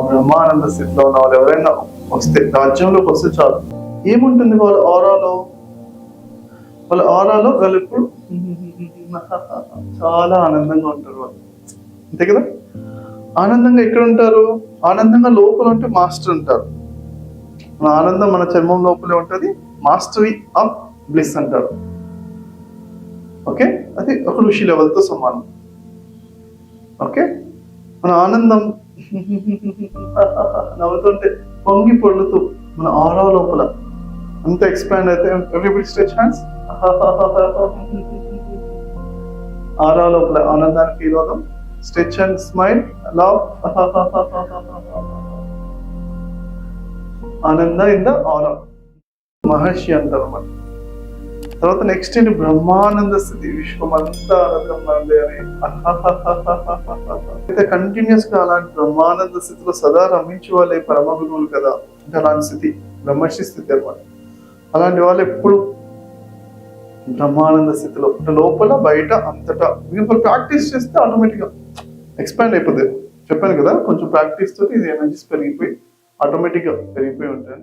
బ్రహ్మానంద స్థితిలో ఉన్న వాళ్ళు ఎవరైనా వస్తే రాజ్యంలోకి వస్తే చాలు. ఏముంటుంది వాళ్ళ ఆరాలో? వాళ్ళ ఆరాలో వాళ్ళు ఎప్పుడు చాలా ఆనందంగా ఉంటారు వాళ్ళు. అంతే కదా? ఆనందంగా ఎక్కడ ఉంటారు? ఆనందంగా లోపల ఉంటే మాస్టర్ ఉంటారు. మన ఆనందం మన చర్మం లోపలే ఉంటుంది. మాస్టరీ ఆఫ్ బ్లిస్ అంటారు. ఓకే? అది ఒక ఋషి లెవెల్తో సమానం. ఓకే? మన ఆనందం నవ్వుతుంటే పొంగి పొర్లుతూ మన ఆరా లోపల. అంత ఎక్స్పాండ్ అయితే ఎవ్రీబడి స్ట్రెచ్ హ్యాండ్స్ ఆరా లోపల ఆనందాన్ని ఫీల్ అవుదాం stretch and smile love ananda in the aura మహర్షి అంటారు అన్నమాట తర్వాత నెక్స్ట్ ఏంటి? బ్రహ్మానంద స్థితి. విశ్వమంతా ఆనందం మనదే అని. అయితే కంటిన్యూస్గా అలాంటి బ్రహ్మానంద స్థితిలో సదా రమించే వాళ్ళే పరమ గురువులు కదా. అంటే అలాంటి స్థితి బ్రహ్మర్షి స్థితి అనమాట అలాంటి వాళ్ళు ఎప్పుడు బ్రహ్మానంద స్థితిలో అంటే లోపల బయట అంతటా మీరు ప్రాక్టీస్ చేస్తే ఆటోమేటిక్గా ఎక్స్పాండ్ అయిపోతుంది చెప్పాను కదా కొంచెం ప్రాక్టీస్ తోటి ఇది ఎనర్జీస్ పెరిగిపోయి ఆటోమేటిక్గా పెరిగిపోయి ఉంటాయి